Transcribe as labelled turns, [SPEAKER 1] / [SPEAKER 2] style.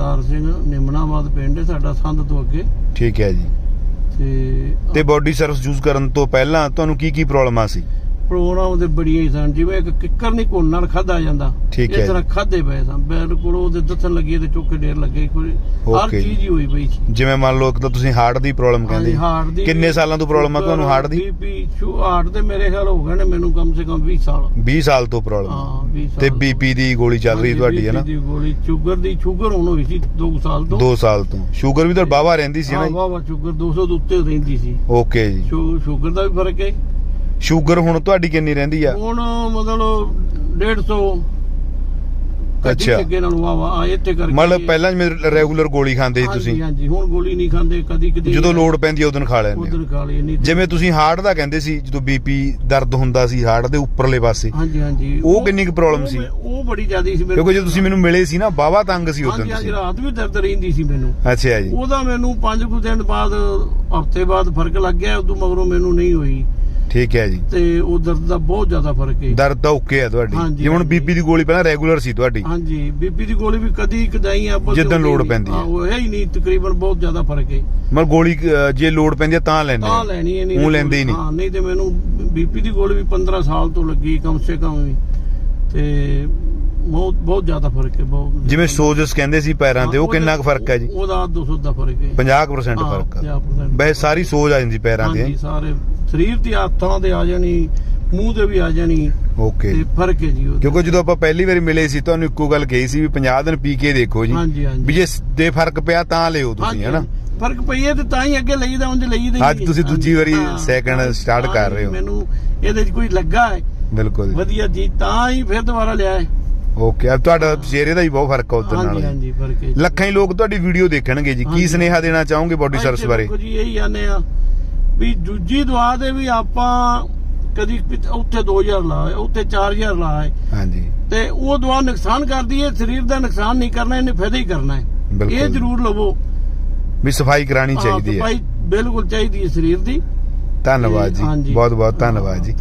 [SPEAKER 1] ਅਵਤਾਰ ਸਿੰਘ ਨਿਮਨਾਬਾਦ ਪਿੰਡ ਹੈ ਸਾਡਾ ਸੰਦ ਤੋਂ ਅੱਗੇ।
[SPEAKER 2] ਠੀਕ ਹੈ ਜੀ।
[SPEAKER 1] ਤੇ
[SPEAKER 2] ਤੇ ਬਾਡੀ ਸਰਵਿਸ ਯੂਜ਼ ਕਰਨ ਤੋਂ ਪਹਿਲਾਂ ਤੁਹਾਨੂੰ ਕੀ ਕੀ ਪ੍ਰੋਬਲਮਾਂ ਸੀ?
[SPEAKER 1] ਪ੍ਰੋਗਰਾਮ ਦੇ ਬੜੀਆਂ ਹੀ ਸਨ। ਜਿਵੇਂ ਇੱਕ ਕਿੱਕਰ ਨਹੀਂ ਕੋਨ ਨਾਲ ਖਾਦਾ ਜਾਂਦਾ।
[SPEAKER 2] ਠੀਕ ਹੈ
[SPEAKER 1] ਇਸ ਤਰ੍ਹਾਂ ਖਾਦੇ ਪਏ ਸਨ। ਬਿਲਕੁਲ ਉਹਦੇ ਦੱਸਣ ਲੱਗੀ ਤੇ ਚੁੱਕ ਢੇਰ ਲੱਗੇ। ਕੋਈ ਹਰ ਚੀਜ਼ ਹੀ ਹੋਈ ਪਈ ਸੀ।
[SPEAKER 2] ਜਿਵੇਂ ਮੰਨ ਲਓ ਇੱਕ ਤਾਂ ਤੁਸੀਂ ਹਾਰਟ ਦੀ ਪ੍ਰੋਬਲਮ ਕਹਿੰਦੇ। ਕਿੰਨੇ ਸਾਲਾਂ ਤੋਂ ਪ੍ਰੋਬਲਮ ਆ ਤੁਹਾਨੂੰ ਹਾਰਟ ਦੀ?
[SPEAKER 1] ਬੀਪੀ ਹਾਰਟ ਦੇ ਮੇਰੇ ਖਿਆਲ ਹੋ ਗਏ ਨੇ ਮੈਨੂੰ ਕਮ ਸੇ ਕਮ 20 ਸਾਲ।
[SPEAKER 2] 20 ਸਾਲ ਤੋਂ ਪ੍ਰੋਬਲਮ।
[SPEAKER 1] ਹਾਂ 20 ਸਾਲ
[SPEAKER 2] ਤੇ ਬੀਪੀ ਦੀ ਗੋਲੀ ਚੱਲ ਰਹੀ ਤੁਹਾਡੀ ਹੈ ਨਾ?
[SPEAKER 1] BP ਦੀ ਗੋਲੀ ਸ਼ੂਗਰ ਦੀ ਸ਼ੂਗਰ ਹੁਣ ਹੋਈ ਸੀ 2 ਸਾਲ ਤੋਂ।
[SPEAKER 2] 2 ਸਾਲ ਤੋਂ। ਸ਼ੂਗਰ ਵੀ ਤਾਂ ਬਾਵਾ ਰਹਿੰਦੀ ਸੀ ਨਾ
[SPEAKER 1] ਹਾਂ ਵਾਹ ਸ਼ੂਗਰ 200 ਦੇ ਉੱਤੇ ਰਹਿੰਦੀ ਸੀ।
[SPEAKER 2] ਓਕੇ ਜੀ।
[SPEAKER 1] ਸ਼ੂਗਰ ਦਾ ਵੀ ਫ਼ਰਕ ਹੈ
[SPEAKER 2] ਸ਼ੂਗਰ ਹੁਣ ਤੁਹਾਡੀ ਕਿੰਨੀ ਰਹਿੰਦੀ ਆ?
[SPEAKER 1] ਹੁਣ ਮਤਲਬ 150
[SPEAKER 2] ਅੱਛਾ।
[SPEAKER 1] ਅੱਗੇ ਨਾਲ ਵਾਹ ਆ ਇੱਥੇ ਕਰਕੇ।
[SPEAKER 2] ਮਤਲਬ ਪਹਿਲਾਂ ਜਿਵੇਂ ਰੈਗੂਲਰ ਗੋਲੀ ਖਾਂਦੇ ਸੀ ਤੁਸੀਂ?
[SPEAKER 1] ਹਾਂਜੀ ਹੁਣ ਗੋਲੀ ਨਹੀਂ ਖਾਂਦੇ ਕਦੀ ਕਦੀ
[SPEAKER 2] ਜਦੋਂ ਲੋੜ ਪੈਂਦੀ ਉਦੋਂ ਖਾ ਲੈਂਦੇ ਹੋ।
[SPEAKER 1] ਖਾ ਲਈ ਨਹੀਂ
[SPEAKER 2] ਜਿਵੇਂ ਤੁਸੀਂ ਹਾਰਟ ਦਾ ਕਹਿੰਦੇ ਸੀ ਜਦੋਂ ਬੀਪੀ ਦਰਦ ਹੁੰਦਾ ਸੀ ਹਾਰਟ ਦੇ ਉੱਪਰਲੇ ਪਾਸੇ
[SPEAKER 1] ਹਾਂਜੀ ਹਾਂਜੀ।
[SPEAKER 2] ਉਹ ਕਿੰਨੀ ਕੁ
[SPEAKER 1] ਉਹ
[SPEAKER 2] ਸੀ?
[SPEAKER 1] ਉਹ ਬੜੀ ਜ਼ਿਆਦੀ ਸੀ ਮੇਰੇ
[SPEAKER 2] ਕਿਉਂਕਿ ਜਦੋਂ ਤੁਸੀਂ ਮੈਨੂੰ ਮਿਲੇ ਸੀ ਨਾ ਬਾਵਾ ਤੰਗ ਸੀ ਉਦੋਂ
[SPEAKER 1] ਹਾਂਜੀ ਰਾਤ ਵੀ ਦਰਦ ਰਹਿੰਦੀ ਸੀ ਮੈਨੂੰ।
[SPEAKER 2] ਅੱਛਾ ਜੀ।
[SPEAKER 1] ਉਹਦਾ ਮੈਨੂੰ 5 ਕੁ ਦਿਨ ਬਾਅਦ ਹਫ਼ਤੇ ਬਾਅਦ ਫ਼ਰਕ ਲੱਗ ਗਿਆ ਉਦੋਂ ਮਗਰੋਂ ਮੈਨੂੰ ਨਹੀਂ ਹੋਈ।
[SPEAKER 2] ਠੀਕ ਹੈ ਜੀ।
[SPEAKER 1] ਤੇ ਉਹ ਦਰਦ ਦਾ ਬਹੁਤ ਜ਼ਿਆਦਾ ਫ਼ਰਕ ਹੈ।
[SPEAKER 2] ਦਰਦ ਤਾਂ ਓਕੇ ਹੈ ਤੁਹਾਡੀ।
[SPEAKER 1] ਹਾਂਜੀ,
[SPEAKER 2] ਜਿਵੇਂ ਹੁਣ
[SPEAKER 1] ਹਾਂਜੀ।
[SPEAKER 2] ਬੀਪੀ ਦੀ ਗੋਲੀ ਪਹਿਲਾਂ ਰੈਗੂਲਰ ਸੀ ਤੁਹਾਡੀ।
[SPEAKER 1] ਹਾਂਜੀ ਬੀਪੀ ਦੀ ਗੋਲੀ ਵੀ ਕਦੀ ਕਦਾਈ ਆਪਾਂ
[SPEAKER 2] ਜਿੱਦਣ ਲੋੜ ਪੈਂਦੀ ਹੈ।
[SPEAKER 1] ਉਹ ਹੈ ਹੀ ਨਹੀਂ ਤਕਰੀਬਨ ਬਹੁਤ ਜ਼ਿਆਦਾ ਫ਼ਰਕ ਹੈ।
[SPEAKER 2] ਮਤਲਬ ਗੋਲੀ ਅਹ, ਜੇ ਲੋੜ ਪੈਂਦੀ ਹੈ ਤਾਂ ਲੈਣੇ
[SPEAKER 1] ਤਾਂ ਲੈਣੀ ਹੈ ਨਹੀਂ
[SPEAKER 2] ਉਹ
[SPEAKER 1] ਤੇ
[SPEAKER 2] ਲੈਂਦੇ ਹੀ ਨਹੀਂ।
[SPEAKER 1] ਹਾਂ ਨਹੀਂ ਤੇ ਮੈਨੂੰ ਬੀਪੀ ਦੀ ਗੋਲੀ ਵੀ 15 ਸਾਲ ਤੋਂ ਲੱਗੀ ਕਮ ਸੇ ਕਮ ਵੀ। ਤੇ ਬਹੁਤ ਬਹੁਤ ਜ਼ਿਆਦਾ ਫ਼ਰਕ ਹੈ ਬਹੁਤ
[SPEAKER 2] ਜਿਵੇਂ ਸੋਜਸ ਕਹਿੰਦੇ ਸੀ ਪੈਰਾਂ ਤੇ ਉਹ ਕਿੰਨਾ ਕੁ ਫ਼ਰਕ ਹੈ ਜੀ?
[SPEAKER 1] ਉਹਦਾ 200 ਦਾ ਫ਼ਰਕ ਹੈ।
[SPEAKER 2] 50%
[SPEAKER 1] ਹਾਂ,
[SPEAKER 2] ਫ਼ਰਕ ਆ।
[SPEAKER 1] 50%
[SPEAKER 2] ਵੈਸੇ ਸਾਰੀ ਸੋਜ ਆ ਜਾਂਦੀ ਪੈਰਾਂ
[SPEAKER 1] ਹਾਂਜੀ
[SPEAKER 2] ਤੇ
[SPEAKER 1] ਸਾਰੇ ਸਰੀਰ ਦੀ ਹੱਥਾਂ ਦੇ ਆ ਜਾਣੀ ਮੂੰਹ ਤੇ ਵੀ ਆ ਜਾਣੀ
[SPEAKER 2] ਓਕੇ
[SPEAKER 1] ਤੇ ਫ਼ਰਕ ਹੈ ਜੀ ਉਹਦਾ।
[SPEAKER 2] ਕਿਉਂਕਿ ਜਦੋਂ ਆਪਾਂ ਪਹਿਲੀ ਵਾਰੀ ਮਿਲੇ ਸੀ ਤੁਹਾਨੂੰ ਇੱਕੋ ਗੱਲ ਕਹੀ ਸੀ ਵੀ 50 ਦਿਨ ਪੀ ਕੇ ਦੇਖੋ ਜੀ।
[SPEAKER 1] ਹਾਂਜੀ ਹਾਂਜੀ।
[SPEAKER 2] ਵੀ ਜੇ ਦੇ ਫ਼ਰਕ ਪਿਆ ਤਾਂ ਲਿਓ ਤੁਸੀਂ ਹੈਨਾ?
[SPEAKER 1] ਫ਼ਰਕ ਪਈਏ ਤੇ ਤਾਂ ਹੀ ਅੱਗੇ ਲਈਦਾ ਉਂਝ ਲਈਦਾ
[SPEAKER 2] ਅੱਜ। ਤੁਸੀਂ ਦੂਜੀ ਵਾਰੀ start
[SPEAKER 1] ਹਾਂ,
[SPEAKER 2] ਕਰ ਰਹੇ ਹੋ।
[SPEAKER 1] ਮੈਨੂੰ ਇਹਦੇ 'ਚ ਕੋਈ ਲੱਗਾ ਹੈ?
[SPEAKER 2] ਬਿਲਕੁਲ
[SPEAKER 1] ਵਧੀਆ ਜੀ ਤਾਂ ਹੀ ਫਿਰ ਦੁਬਾਰਾ ਲਿਆ ਹੈ।
[SPEAKER 2] ਓਕੇ ਅਬ ਤੁਹਾਡਾ ਚਿਹਰੇ ਦਾ ਹੀ ਬਹੁਤ ਫ਼ਰਕ ਆ ਉਧਰ
[SPEAKER 1] ਹਾਂਜੀ
[SPEAKER 2] ਨਾਲ।
[SPEAKER 1] ਹਾਂਜੀ ਫ਼ਰਕ ਹੈ।
[SPEAKER 2] ਲੱਖਾਂ ਹੀ ਲੋਕ ਤੁਹਾਡੀ ਵੀਡੀਓ ਦੇਖਣਗੇ ਜੀ। ਕੀ। ਸੁਨੇਹਾ ਦੇਣਾ ਚਾਹੋਗੇ ਬਾਡੀ ਸਰਵਿਸ ਬਾਰੇ?
[SPEAKER 1] ਦੇਖੋ ਜੀ ਇਹੀ ਆਨੇ ਆ। ਵੀ ਦੂਜੀ ਦਵਾ ਦੇ ਵੀ ਆਪਾਂ ਕਦੀ ਉੱਥੇ 2000 ਲਾਏ ਉੱਥੇ 4000 ਲਾਏ।
[SPEAKER 2] ਹਾਂਜੀ।
[SPEAKER 1] ਤੇ ਉਹ ਦਵਾ ਨੁਕਸਾਨ ਕਰਦੀ ਹੈ ਸਰੀਰ ਦਾ ਨੁਕਸਾਨ ਨਹੀਂ ਕਰਨਾ ਇਹਨੇ ਫਾਇਦਾ ਹੀ ਕਰਨਾ ਹੈ। ਇਹ ਜ਼ਰੂਰ ਲਵੋ।
[SPEAKER 2] ਵੀ ਸਫ਼ਾਈ ਕਰਾਣੀ ਚਾਹੀਦੀ ਹੈ
[SPEAKER 1] ਸਫ਼ਾਈ ਬਿਲਕੁਲ ਚਾਹੀਦੀ ਹੈ ਸਰੀਰ ਦੀ।
[SPEAKER 2] ਧੰਨਵਾਦ ਜੀ। ਬਹੁਤ ਬਹੁਤ ਧੰਨਵਾਦ ਜੀ।